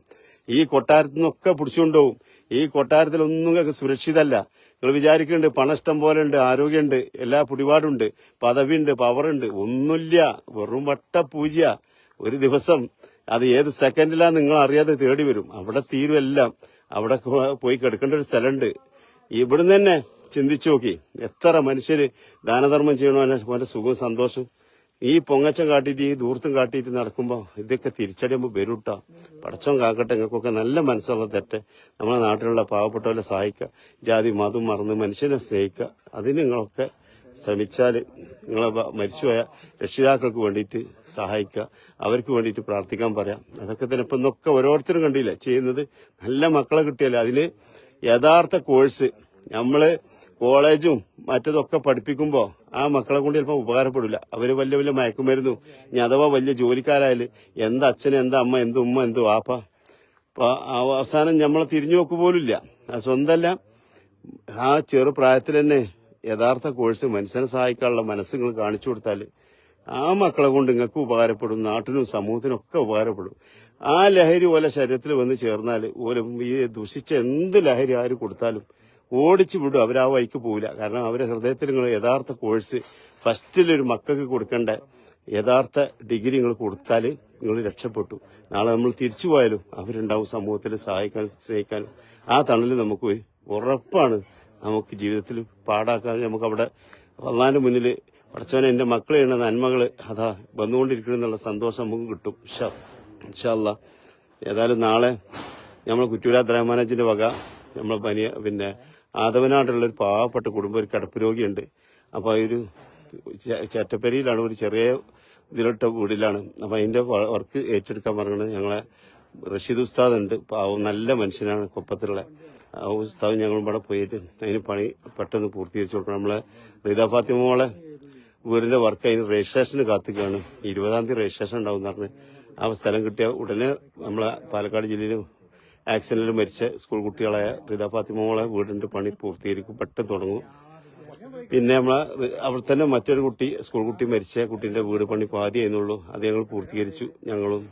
ഈ കൊട്ടാരത്തിൽ നിന്നൊക്കെ പിടിച്ചുകൊണ്ടുപോകും. ഈ കൊട്ടാരത്തിലൊന്നും സുരക്ഷിതല്ല. നിങ്ങൾ വിചാരിക്കുന്നുണ്ട് പണം ഇഷ്ടം പോലെ ഉണ്ട് ആരോഗ്യമുണ്ട് എല്ലാ പിടിപാടുണ്ട് പദവിയുണ്ട് പവറുണ്ട് ഒന്നുമില്ല. വെറും വട്ട പൂജ ഒരു ദിവസം അത് ഏത് സെക്കൻഡിലാ നിങ്ങൾ അറിയാതെ തേടി വരും. അവിടെ തീരുമെല്ലാം അവിടെ പോയി കിടക്കേണ്ട ഒരു സ്ഥലമുണ്ട്. ഇവിടുന്ന് തന്നെ ചിന്തിച്ചു നോക്കി. എത്ര മനുഷ്യര് ദാനധർമ്മം ചെയ്യണോ പോലെ സുഖവും സന്തോഷം ഈ പൊങ്ങച്ചം കാട്ടിയിട്ട് ഈ ദൂർത്തും കാട്ടിയിട്ട് നടക്കുമ്പോൾ ഇതൊക്കെ തിരിച്ചടിയുമ്പോൾ വരൂട്ടോ പടച്ചോൻ കാക്കട്ടെ നിങ്ങൾക്കൊക്കെ നല്ല മനസ്സുള്ള തെറ്റ്. നമ്മുടെ നാട്ടിലുള്ള പാവപ്പെട്ടവരെ സഹായിക്കുക ജാതി മതം മറന്ന് മനുഷ്യനെ സ്നേഹിക്കുക അതിന് നിങ്ങളൊക്കെ ശ്രമിച്ചാൽ നിങ്ങളെ ബ- മരിച്ചുപോയ രക്ഷിതാക്കൾക്ക് വേണ്ടിയിട്ട് സഹായിക്കുക അവർക്ക് വേണ്ടിയിട്ട് പ്രാർത്ഥിക്കാൻ പറയാം. അതൊക്കെ തന്നെ ഇപ്പം ഇന്നൊക്കെ ഓരോരുത്തരും കണ്ടില്ല ചെയ്യുന്നത് നല്ല മക്കളെ കിട്ടിയാലും അതിൽ യഥാർത്ഥ കോഴ്സ് നമ്മൾ കോളേജും മറ്റതൊക്കെ പഠിപ്പിക്കുമ്പോൾ ആ മക്കളെ കൊണ്ട് ചിലപ്പോൾ ഉപകാരപ്പെടില്ല. അവർ വലിയ വലിയ മയക്കുമരുന്നു ഇനി അഥവാ വലിയ ജോലിക്കാരായാലും എന്താ അച്ഛൻ എന്താ അമ്മ എന്ത് ഉമ്മ എന്ത് വാപ്പ. അപ്പോൾ അവസാനം നമ്മളെ തിരിഞ്ഞു നോക്കു പോലുമില്ല. സ്വന്തമല്ല ആ ചെറുപ്രായത്തിൽ തന്നെ യഥാർത്ഥ കോഴ്സ് മനുഷ്യനെ സഹായിക്കാനുള്ള മനസ്സ് നിങ്ങൾ കാണിച്ചു കൊടുത്താൽ ആ മക്കളെ കൊണ്ട് നിങ്ങൾക്ക് ഉപകാരപ്പെടും നാട്ടിനും സമൂഹത്തിനും ഒക്കെ ഉപകാരപ്പെടും. ആ ലഹരി ഓല ശരീരത്തിൽ വന്ന് ചേർന്നാൽ ഓലും ഈ ദുഷിച്ച എന്ത് ലഹരി ആര് കൊടുത്താലും ഓടിച്ചു വിടും അവരാ വഴിക്ക് പോവില്ല. കാരണം അവരെ ഹൃദയത്തിൽ നിങ്ങൾ യഥാർത്ഥ കോഴ്സ് ഫസ്റ്റിലൊരു മക്കൾക്ക് കൊടുക്കേണ്ട യഥാർത്ഥ ഡിഗ്രി നിങ്ങൾ കൊടുത്താൽ നിങ്ങൾ രക്ഷപ്പെട്ടു. നാളെ നമ്മൾ തിരിച്ചു പോയാലും അവരുണ്ടാവും സമൂഹത്തിൽ സഹായിക്കാനും സ്നേഹിക്കാനും. ആ തണലിൽ നമുക്ക് ഉറപ്പാണ് നമുക്ക് ജീവിതത്തിൽ പാടാക്കാതെ നമുക്ക് അവിടെ വന്നാലും മുന്നിൽ പഠിച്ചവനെ എന്റെ മക്കൾ ചെയ്യുന്ന നന്മകൾ അതാ വന്നുകൊണ്ടിരിക്കണമെന്നുള്ള സന്തോഷം നമുക്ക് കിട്ടും. ഇഷല്ല ഏതായാലും നാളെ നമ്മൾ കുറ്റൂരാ ദ്രാമാനജിന്റെ വക നമ്മളെ പനിയ പിന്നെ ആദവനായിട്ടുള്ള ഒരു പാവപ്പെട്ട കുടുംബം ഒരു കിടപ്പ് രോഗിയുണ്ട്. അപ്പൊ ആ ഒരു ചേറ്റപ്പരിയിലാണ് ഒരു ചെറിയ ഇതിലൊട്ട വീടിലാണ്. അപ്പൊ അതിന്റെ വർക്ക് ഏറ്റെടുക്കാൻ പറഞ്ഞത് ഞങ്ങളെ റഷീദ് ഉസ്താദ് ഉണ്ട് പാവം നല്ല മനുഷ്യനാണ്. കൊപ്പത്തിലുള്ള ആ ഉസ്താദ് ഞങ്ങൾ ഇവിടെ പോയിട്ട് അതിന് പണി പെട്ടെന്ന് പൂർത്തീകരിച്ചു കൊടുക്കണം. നമ്മളെ റീത ഫാത്തിമ മോളെ വീടിന്റെ വർക്ക് അതിന് രജിസ്ട്രേഷന് കാത്തുകയാണ് ഇരുപതാം തീയതി രജിസ്ട്രേഷൻ ഉണ്ടാവും പറഞ്ഞ് ആ സ്ഥലം കിട്ടിയ ഉടനെ നമ്മളെ പാലക്കാട് ജില്ലയിലും ആക്സിഡന്റിൽ മരിച്ച സ്കൂൾ കുട്ടികളായ റീത ഫാത്തിമ മോളെ വീടിന്റെ പണി പൂർത്തീകരിക്കും. പെട്ടെന്ന് തുടങ്ങും. പിന്നെ നമ്മളെ അവിടെ തന്നെ മറ്റൊരു കുട്ടി സ്കൂൾ കുട്ടി മരിച്ച കുട്ടീന്റെ വീട് പണി പാതി ആയിരുന്നുള്ളൂ അത് ഞങ്ങൾ പൂർത്തീകരിച്ചു. ഞങ്ങളും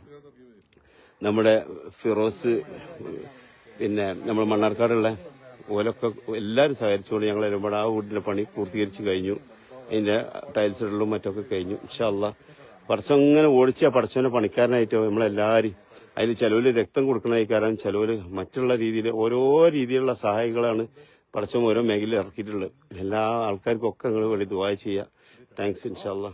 നമ്മുടെ ഫിറോസ് പിന്നെ നമ്മൾ മണ്ണാർക്കാടുള്ള ഓലൊക്കെ എല്ലാവരും സഹകരിച്ചുകൊണ്ട് ഞങ്ങൾ ഒരുപാട് ആ വീടിന്റെ പണി പൂർത്തീകരിച്ച് കഴിഞ്ഞു. അതിന്റെ ടൈൽസ് ഇടലും മറ്റൊക്കെ കഴിഞ്ഞു. ഇൻഷല്ല പടച്ചം ഇങ്ങനെ ഓടിച്ച പടച്ചവനെ പണിക്കാരനായിട്ടോ നമ്മളെല്ലാവരും അതിൽ ചിലവർ രക്തം കൊടുക്കണ കാരണം ചിലവര് മറ്റുള്ള രീതിയിൽ ഓരോ രീതിയിലുള്ള സഹായികളാണ് പടച്ചം ഓരോ മേഖലയിൽ ഇറക്കിയിട്ടുള്ളത്. എല്ലാ ആൾക്കാർക്കും ഒക്കെ നിങ്ങൾ വേണ്ടി ദുബായ് ചെയ്യുക. താങ്ക്സ് ഇൻഷാല്ലാ